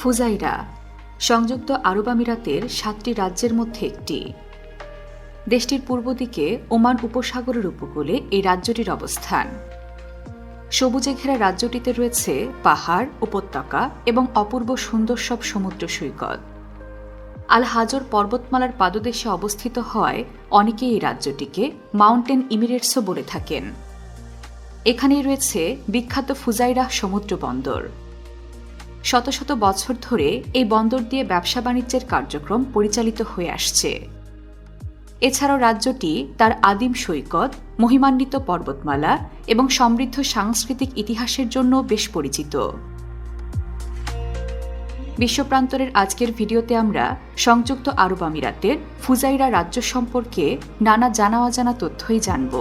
Fujairah, সংযুক্ত আরব আমিরাতের সাতটি রাজ্যের মধ্যে একটি। দেশটির পূর্ব দিকে ওমান উপসাগরের উপকূলে এই রাজ্যটির অবস্থান। সবুজে ঘেরা রাজ্যটিতে রয়েছে পাহাড়, উপত্যকা এবং অপূর্ব সুন্দর সব সমুদ্র সৈকত। আল হাজর পর্বতমালার পাদদেশে অবস্থিত হওয়ায় অনেকে এই রাজ্যটিকে মাউন্টেন ইমিরেটসও বলে থাকেন। এখানেই রয়েছে বিখ্যাত ফুজাইরা সমুদ্র বন্দর। শত শত বছর ধরে এই বন্দর দিয়ে ব্যবসা বাণিজ্যের কার্যক্রম পরিচালিত হয়ে আসছে। এছাড়াও রাজ্যটি তার আদিম সৈকত, মহিমান্বিত পর্বতমালা এবং সমৃদ্ধ সাংস্কৃতিক ইতিহাসের জন্য বেশ পরিচিত। বিশ্বপ্রান্তরের আজকের ভিডিওতে আমরা সংযুক্ত আরব আমিরাতের ফুজাইরা রাজ্য সম্পর্কে নানা জানা অজানা তথ্যই জানব।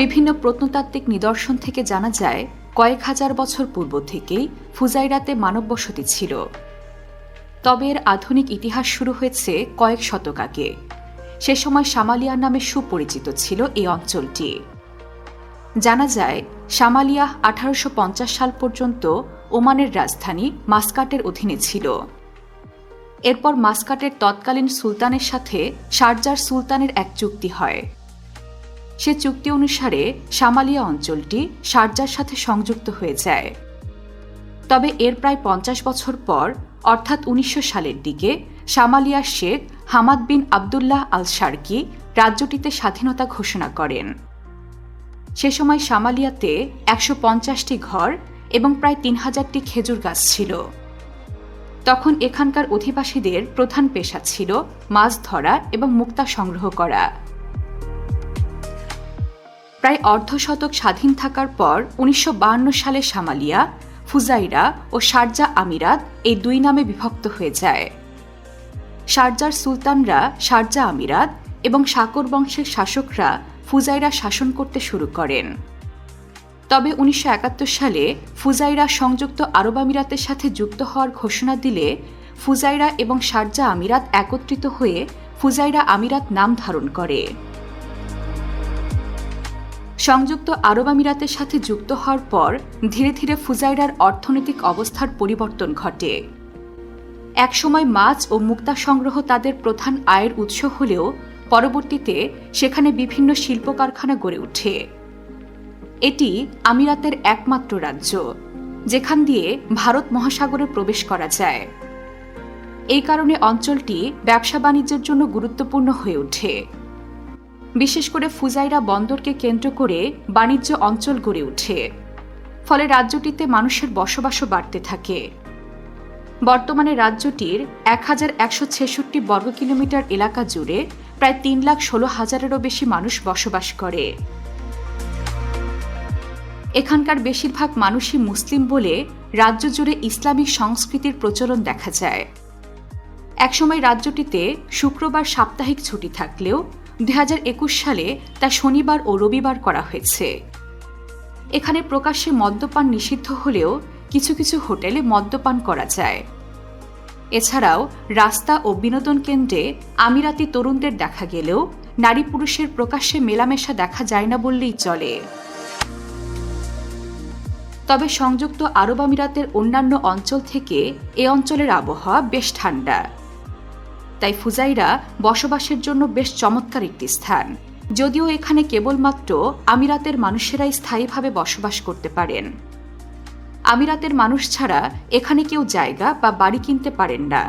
বিভিন্ন প্রত্নতাত্ত্বিক নিদর্শন থেকে জানা যায়, কয়েক হাজার বছর পূর্ব থেকেই ফুজাইরাতে মানব বসতি ছিল। তবে এর আধুনিক ইতিহাস শুরু হয়েছে কয়েক শতক আগে। সে সময় সামালিয়া নামে সুপরিচিত ছিল এই অঞ্চলটি। জানা যায়, সামালিয়া আঠারোশো পঞ্চাশ সাল পর্যন্ত ওমানের রাজধানী মাস্কাটের অধীনে ছিল। এরপর মাস্কাটের তৎকালীন সুলতানের সাথে শারজার সুলতানের এক চুক্তি হয়। সে চুক্তি অনুসারে সামালিয়া অঞ্চলটি শারজার সাথে সংযুক্ত হয়ে যায়। তবে এর প্রায় পঞ্চাশ বছর পর, অর্থাৎ উনিশশো সালের দিকে সামালিয়া Sheikh Hamad bin Abdullah Al Sharqi রাজ্যটিতে স্বাধীনতা ঘোষণা করেন। সে সময় সামালিয়াতে একশো পঞ্চাশটি ঘর এবং প্রায় তিন হাজারটি খেজুর গাছ ছিল। তখন এখানকার অধিবাসীদের প্রধান পেশা ছিল মাছ ধরা এবং মুক্তা সংগ্রহ করা। প্রায় অর্ধশতক স্বাধীন থাকার পর উনিশশো সালে সামালিয়া, ফুজাইরা ও শারজা আমিরাত এই দুই নামে বিভক্ত হয়ে যায়। শারজার সুলতানরা শারজা আমিরাত এবং শাকর বংশের শাসকরা ফুজাইরা শাসন করতে শুরু করেন। তবে উনিশশো একাত্তর সালে ফুজাইরা সংযুক্ত আরব আমিরাতের সাথে যুক্ত হওয়ার ঘোষণা দিলে ফুজাইরা এবং শারজা আমিরাত একত্রিত হয়ে ফুজাইরা আমিরাত নাম ধারণ করে। সংযুক্ত আরব আমিরাতের সাথে যুক্ত হওয়ার পর ধীরে ধীরে ফুজাইরার অর্থনৈতিক অবস্থার পরিবর্তন ঘটে। একসময় মাছ ও মুক্তা সংগ্রহ তাদের প্রধান আয়ের উৎস হলেও পরবর্তীতে সেখানে বিভিন্ন শিল্প কারখানা গড়ে ওঠে। এটি আমিরাতের একমাত্র রাজ্য, যেখান দিয়ে ভারত মহাসাগরে প্রবেশ করা যায়। এই কারণে অঞ্চলটি ব্যবসা বাণিজ্যের জন্য গুরুত্বপূর্ণ হয়ে ওঠে। বিশেষ করে ফুজাইরা বন্দরকে কেন্দ্র করে বাণিজ্য অঞ্চল গড়ে ওঠে। ফলে রাজ্যটিতে মানুষের বসবাসও বাড়তে থাকে। বর্তমানে রাজ্যটির এক হাজার একশো ছেষট্টি বর্গ কিলোমিটার এলাকা জুড়ে প্রায় তিন লাখ ষোলো হাজারেরও বেশি মানুষ বসবাস করে। এখানকার বেশিরভাগ মানুষই মুসলিম বলে রাজ্য জুড়ে ইসলামিক সংস্কৃতির প্রচলন দেখা যায়। একসময় রাজ্যটিতে শুক্রবার সাপ্তাহিক ছুটি থাকলেও দু হাজার একুশ সালে তা শনিবার ও রবিবার করা হয়েছে। এখানে প্রকাশ্যে মদ্যপান নিষিদ্ধ হলেও কিছু কিছু হোটেলে মদ্যপান করা যায়। এছাড়াও রাস্তা ও বিনোদন কেন্দ্রে আমিরাতি তরুণদের দেখা গেলেও নারী পুরুষের প্রকাশ্যে মেলামেশা দেখা যায় না বললেই চলে। তবে সংযুক্ত আরব আমিরাতের অন্যান্য অঞ্চল থেকে এ অঞ্চলের আবহাওয়া বেশ ঠান্ডা। তাই ফুজাইরা বসবাসের জন্য বেশ চমৎকার একটি স্থান। যদিও এখানে কেবলমাত্র আমিরাতের মানুষেরাই স্থায়ীভাবে বসবাস করতে পারেন। আমিরাতের মানুষ ছাড়া এখানে কেউ জায়গা বা বাড়ি কিনতে পারেন না।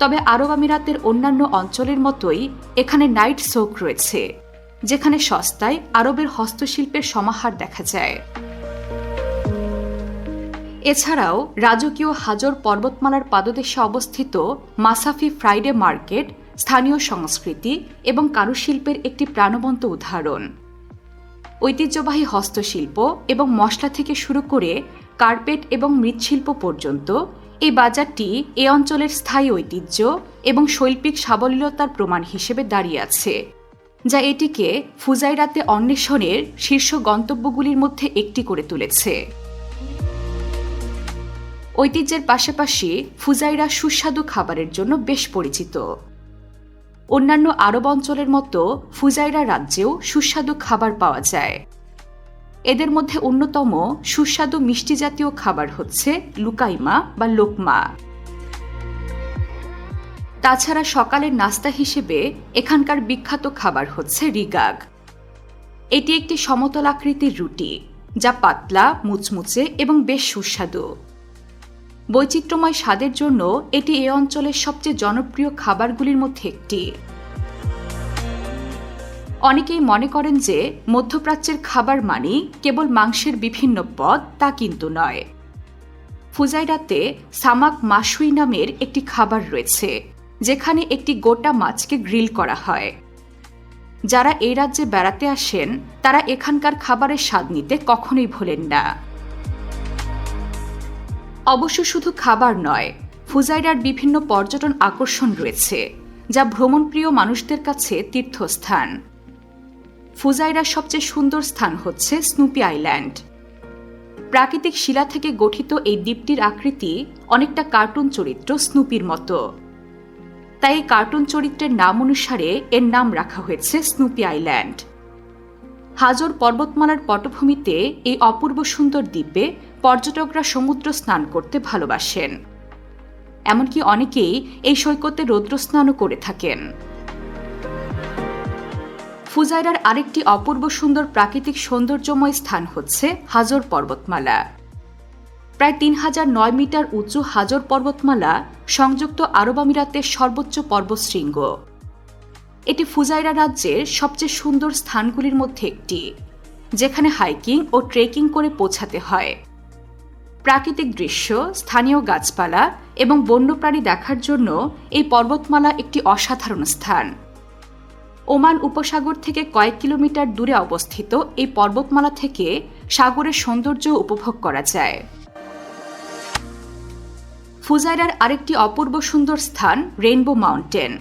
তবে আরব আমিরাতের অন্যান্য অঞ্চলের মতোই এখানে নাইট সোক রয়েছে, যেখানে সস্তায় আরবের হস্তশিল্পের সমাহার দেখা যায়। এছাড়াও রাজকীয় হাজর পর্বতমালার পাদদেশে অবস্থিত মাসাফি ফ্রাইডে মার্কেট, স্থানীয় সংস্কৃতি এবং কারুশিল্পের একটি প্রাণবন্ত উদাহরণ। ঐতিহ্যবাহী হস্তশিল্প এবং মশলা থেকে শুরু করে কার্পেট এবং মৃৎশিল্প পর্যন্ত এই বাজারটি এ অঞ্চলের স্থায়ী ঐতিহ্য এবং শৈল্পিক সাবলীলতার প্রমাণ হিসেবে দাঁড়িয়ে আছে, যা এটিকে ফুজাইরাতে অন্বেষণের শীর্ষ গন্তব্যগুলির মধ্যে একটি করে তুলেছে। ঐতিহ্যের পাশাপাশি ফুজাইরা সুস্বাদু খাবারের জন্য বেশ পরিচিত। অন্যান্য আরব অঞ্চলের মতো ফুজাইরা রাজ্যেও সুস্বাদু খাবার পাওয়া যায়। এদের মধ্যে অন্যতম সুস্বাদু মিষ্টি জাতীয় খাবার হচ্ছে লুকাইমা বা লোকমা। তাছাড়া সকালের নাস্তা হিসেবে এখানকার বিখ্যাত খাবার হচ্ছে রিগাগ। এটি একটি সমতল আকৃতির রুটি, যা পাতলা, মুচমুচে এবং বেশ সুস্বাদু। বৈচিত্র্যময় স্বাদের জন্য এটি এ অঞ্চলের সবচেয়ে জনপ্রিয় খাবারগুলির মধ্যে একটি। অনেকেই মনে করেন যে মধ্যপ্রাচ্যের খাবার মানেই কেবল মাংসের বিভিন্ন পদ, তা কিন্তু নয়। ফুজাইরাতে সামাক মাসুই নামের একটি খাবার রয়েছে, যেখানে একটি গোটা মাছকে গ্রিল করা হয়। যারা এই রাজ্যে বেড়াতে আসেন, তারা এখানকার খাবারের স্বাদ নিতে কখনোই ভোলেন না। অবশ্য শুধু খাবার নয়, ফুজাইরার বিভিন্ন পর্যটন আকর্ষণ রয়েছে, যা ভ্রমণপ্রিয় মানুষদের কাছে তীর্থস্থান। ফুজাইরার সবচেয়ে সুন্দর স্থান হচ্ছে স্নুপি আইল্যান্ড। প্রাকৃতিক শিলা থেকে গঠিত এই দ্বীপটির আকৃতি অনেকটা কার্টুন চরিত্র স্নুপির মতো। তাই এই কার্টুন চরিত্রের নাম অনুসারে এর নাম রাখা হয়েছে স্নুপি আইল্যান্ড। হাজর পর্বতমালার পটভূমিতে এই অপূর্ব সুন্দর দ্বীপে পর্যটকরা সমুদ্র স্নান করতে ভালোবাসেন। এমনকি অনেকেই এই সৈকতে রৌদ্র স্নানও করে থাকেন। ফুজাইরার আরেকটি অপূর্ব সুন্দর প্রাকৃতিক সৌন্দর্যময় স্থান হচ্ছে হাজর পর্বতমালা। প্রায় তিন হাজার নয় মিটার উঁচু হাজর পর্বতমালা সংযুক্ত আরব আমিরাতের সর্বোচ্চ পর্বতশৃঙ্গ। এটি ফুজাইরা রাজ্যের সবচেয়ে সুন্দর স্থানগুলির মধ্যে একটি, যেখানে হাইকিং ও ট্রেকিং করে পৌঁছাতে হয়। প্রাকৃতিক দৃশ্য, স্থানীয় গাছপালা এবং বন্যপ্রাণী দেখার জন্য এই পর্বতমালা একটি অসাধারণ স্থান। ওমান উপসাগর থেকে কয়েক কিলোমিটার দূরে অবস্থিত এই পর্বতমালা থেকে সাগরের সৌন্দর্য উপভোগ করা যায়। ফুজাইরার আরেকটি অপূর্ব সুন্দর স্থান রেইনবো মাউন্টেন।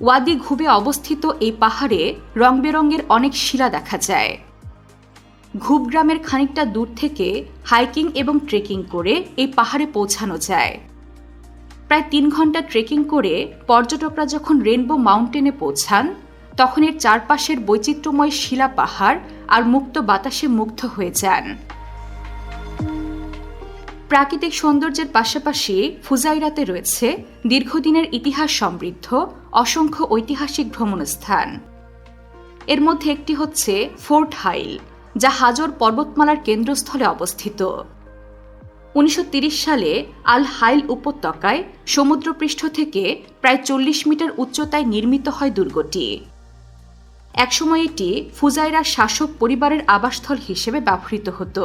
ওয়াদি ঘুবে অবস্থিত এই পাহাড়ে রং বেরঙের অনেক শিলা দেখা যায়। ঘুব গ্রামের খানিকটা দূর থেকে হাইকিং এবং ট্রেকিং করে এই পাহাড়ে পৌঁছানো যায়। প্রায় তিন ঘণ্টা ট্রেকিং করে পর্যটকরা যখন রেনবো মাউন্টেনে পৌঁছান, তখন এর চারপাশের বৈচিত্র্যময় শিলা পাহাড় আর মুক্ত বাতাসে মুগ্ধ হয়ে যান। প্রাকৃতিক সৌন্দর্যের পাশাপাশি ফুজাইরাতে রয়েছে দীর্ঘদিনের ইতিহাস সমৃদ্ধ, অসংখ্য ঐতিহাসিক ভ্রমণস্থান। এর মধ্যে একটি হচ্ছে ফোর্ট হাইল, যা হাজর পর্বতমালার কেন্দ্রস্থলে অবস্থিত। উনিশশো সালে আল হাইল উপত্যকায় সমুদ্রপৃষ্ঠ থেকে প্রায় চল্লিশ মিটার উচ্চতায় নির্মিত হয় দুর্গটি। একসময় এটি ফুজাইরা শাসক পরিবারের আবাসস্থল হিসেবে ব্যবহৃত হতো।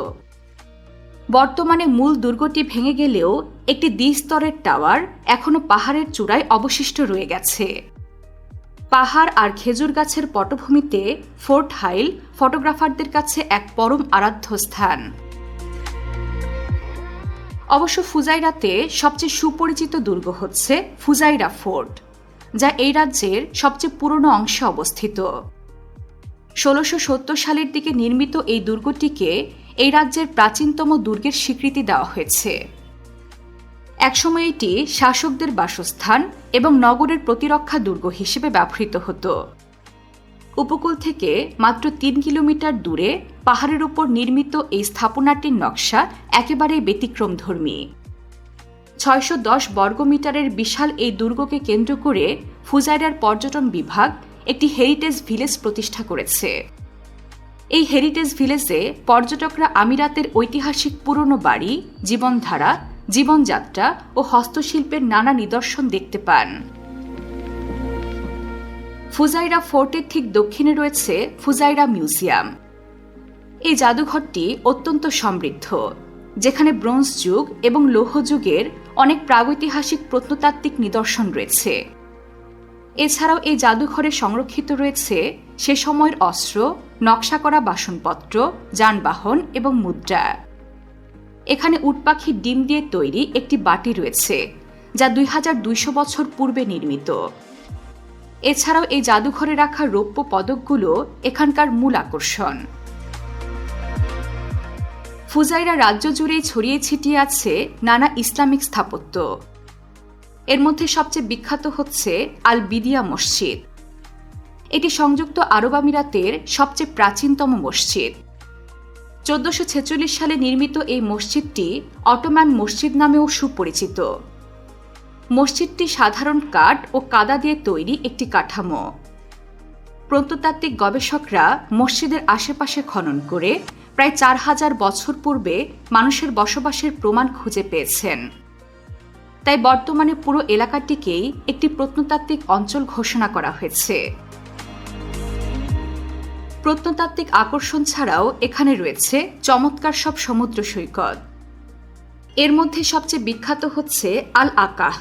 বর্তমানে মূল দুর্গটি ভেঙে গেলেও একটি দ্বিস্তরের টাওয়ার এখনও পাহাড়ের চূড়ায় অবশিষ্ট রয়ে গেছে। পাহাড় আর খেজুর গাছের পটভূমিতে ফোর্ট হাইল ফটোগ্রাফারদের কাছে এক পরম আরাধ্য স্থান। অবশ্য ফুজাইরাতে সবচেয়ে সুপরিচিত দুর্গ হচ্ছে ফুজাইরা ফোর্ট, যা এই রাজ্যের সবচেয়ে পুরনো অংশে অবস্থিত। ষোলোশো সত্তর সালের দিকে নির্মিত এই দুর্গটিকে এই রাজ্যের প্রাচীনতম দুর্গের স্বীকৃতি দেওয়া হয়েছে। একসময় এটি শাসকদের বাসস্থান এবং নগরের প্রতিরক্ষা দুর্গ হিসেবে ব্যবহৃত হতো। উপকূল থেকে মাত্র তিন কিলোমিটার দূরে পাহাড়ের উপর নির্মিত এই স্থাপনাটির নকশা একেবারেই ব্যতিক্রমধর্মী। ছয়শো দশ বর্গমিটারের বিশাল এই দুর্গকে কেন্দ্র করে ফুজাইরার পর্যটন বিভাগ একটি হেরিটেজ ভিলেজ প্রতিষ্ঠা করেছে। এই হেরিটেজ ভিলেজে পর্যটকরা আমিরাতের ঐতিহাসিক পুরনো বাড়ি, জীবনধারা, জীবনযাত্রা ও হস্তশিল্পের নানা নিদর্শন দেখতে পান। ফুজাইরা ফোর্টের ঠিক দক্ষিণে রয়েছে ফুজাইরা মিউজিয়াম। এই জাদুঘরটি অত্যন্ত সমৃদ্ধ, যেখানে ব্রোঞ্জ যুগ এবং লৌহ যুগের অনেক প্রাগৈতিহাসিক প্রত্নতাত্ত্বিক নিদর্শন রয়েছে। এছাড়াও এই জাদুঘরে সংরক্ষিত রয়েছে সে সময়ের অস্ত্র, নকশা করা বাসনপত্র, যানবাহন এবং মুদ্রা। এখানে উটপাখির ডিম দিয়ে তৈরি একটি বাটি রয়েছে, যা দুই হাজার দুইশো বছর পূর্বে নির্মিত। এছাড়াও এই জাদুঘরে রাখা রৌপ্য পদকগুলো এখানকার মূল আকর্ষণ। ফুজাইরা রাজ্য জুড়েই ছড়িয়ে ছিটিয়ে আছে নানা ইসলামিক স্থাপত্য। এর মধ্যে সবচেয়ে বিখ্যাত হচ্ছে আল বিদিয়া মসজিদ। এটি সংযুক্ত আরব আমিরাতের সবচেয়ে প্রাচীনতম মসজিদ। চোদ্দশো ছেচল্লিশ সালে নির্মিত এই মসজিদটি অটোম্যান মসজিদ নামেও সুপরিচিত। মসজিদটি সাধারণ কাঠ ও কাদা দিয়ে তৈরি একটি কাঠামো। প্রত্নতাত্ত্বিক গবেষকরা মসজিদের আশেপাশে খনন করে প্রায় চার হাজার বছর পূর্বে মানুষের বসবাসের প্রমাণ খুঁজে পেয়েছেন। তাই বর্তমানে পুরো এলাকাটিকেই একটি প্রত্নতাত্ত্বিক অঞ্চল ঘোষণা করা হয়েছে। প্রত্নতাত্ত্বিক আকর্ষণ ছাড়াও এখানে রয়েছে চমৎকার সব সমুদ্র সৈকত। এর মধ্যে সবচেয়ে বিখ্যাত হচ্ছে আল আকাহ,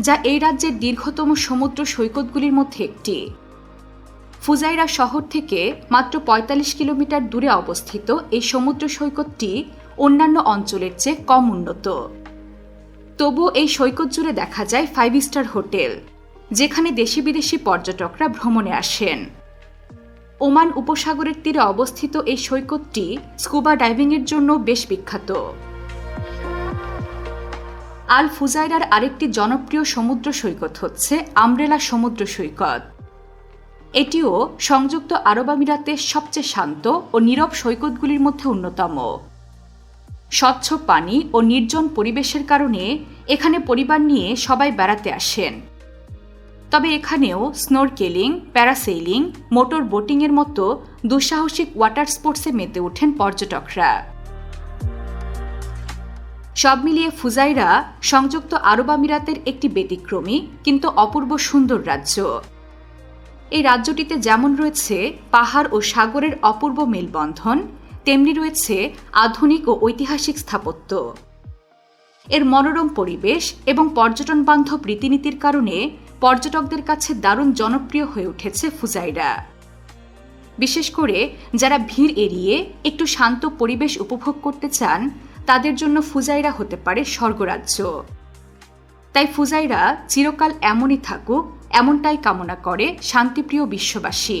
যা এই রাজ্যের দীর্ঘতম সমুদ্র সৈকতগুলির মধ্যে একটি। ফুজাইরা শহর থেকে মাত্র ৪৫ কিলোমিটার দূরে অবস্থিত এই সমুদ্র সৈকতটি অন্যান্য অঞ্চলের চেয়ে কম উন্নত। তবুও এই সৈকত জুড়ে দেখা যায় ফাইভ স্টার হোটেল, যেখানে দেশি বিদেশি পর্যটকরা ভ্রমণে আসেন। ওমান উপসাগরের তীরে অবস্থিত এই সৈকতটি স্কুবা ডাইভিংয়ের জন্য বেশ বিখ্যাত। আল ফুজাইরার আরেকটি জনপ্রিয় সমুদ্র সৈকত হচ্ছে আমরেলা সমুদ্র সৈকত। এটিও সংযুক্ত আরব আমিরাতের সবচেয়ে শান্ত ও নীরব সৈকতগুলির মধ্যে অন্যতম। স্বচ্ছ পানি ও নির্জন পরিবেশের কারণে এখানে পরিবার নিয়ে সবাই বেড়াতে আসেন। তবে এখানেও স্নোরকেলিং, প্যারাসেইলিং, মোটর বোটিংয়ের মতো দুঃসাহসিক ওয়াটার স্পোর্টসে মেতে ওঠেন পর্যটকরা। সব মিলিয়ে ফুজাইরা সংযুক্ত আরব আমিরাতের একটি ব্যতিক্রমী কিন্তু অপূর্ব সুন্দর রাজ্য। এই রাজ্যটিতে যেমন রয়েছে পাহাড় ও সাগরের অপূর্ব মেলবন্ধন তেমনি রয়েছে আধুনিক ও ঐতিহাসিক স্থাপত্য। এর মনোরম পরিবেশ এবং পর্যটন বান্ধব রীতিনীতির কারণে পর্যটকদের কাছে দারুণ জনপ্রিয় হয়ে উঠেছে ফুজাইরা। বিশেষ করে যারা ভিড় এড়িয়ে একটু শান্ত পরিবেশ উপভোগ করতে চান, তাদের জন্য ফুজাইরা হতে পারে স্বর্গরাজ্য। তাই ফুজাইরা চিরকাল এমনই থাকুক, এমনটাই কামনা করে শান্তিপ্রিয় বিশ্ববাসী।